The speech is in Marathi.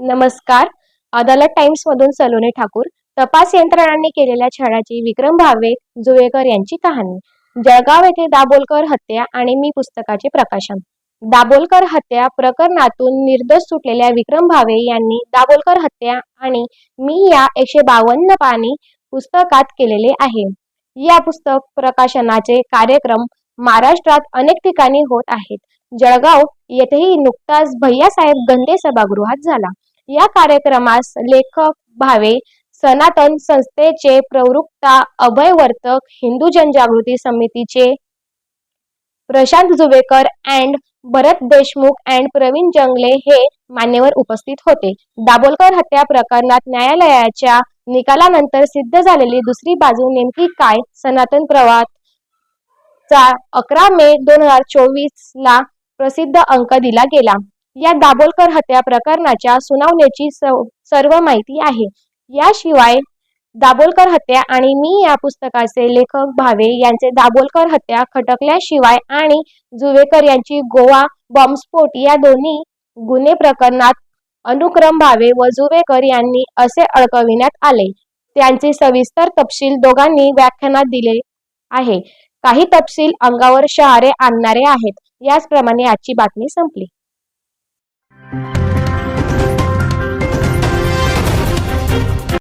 नमस्कार. अदालत टाइम्स मधून सलोनी ठाकूर तपास यंत्रणांनी केलेल्या छळाची विक्रम भावे जुवेकर यांची कहाणी. जळगाव येथे दाभोलकर हत्या आणि मी पुस्तकाचे प्रकाशन. दाभोलकर हत्या प्रकरणातून निर्दोष सुटलेल्या विक्रम भावे यांनी दाभोलकर हत्या आणि मी या एकशे बावन्न पाणी पुस्तकात केलेले आहे. या पुस्तक प्रकाशनाचे कार्यक्रम महाराष्ट्रात अनेक ठिकाणी होत आहेत. जळगाव येथेही नुकताच भैयासाहेब गंदे सभागृहात झाला. या कार्यक्रमास लेखक भावे सनातन संस्थेचे प्रवृत्ता अभय वर्तक हिंदू जनजागृती समितीचे प्रशांत जुवेकर अँड भरत देशमुख अँड प्रवीण जंगले हे मान्यवर उपस्थित होते. दाभोलकर हत्या प्रकरणात न्यायालयाच्या निकालानंतर सिद्ध झालेली दुसरी बाजू नेमकी काय? सनातन प्रवाद चा अकरा मे दोन हजार चोवीस ला प्रसिद्ध अंक दिला गेला. या दाभोलकर हत्या प्रकरणाच्या सुनावणीची सर्व माहिती आहे. याशिवाय दाभोलकर हत्या आणि मी या पुस्तकाचे लेखक भावे यांचे दाभोलकर हत्या खटकल्याशिवाय आणि जुवेकर यांची गोवा बॉम्बस्फोट या दोन्ही गुन्हे प्रकरणात अनुक्रम भावे व जुवेकर यांनी असे अडकविण्यात आले. त्यांचे सविस्तर तपशील दोघांनी व्याख्यानात दिले आहे. काही तपशील अंगावर शहारे आणणारे आहेत. याचप्रमाणे आजची बातमी संपली.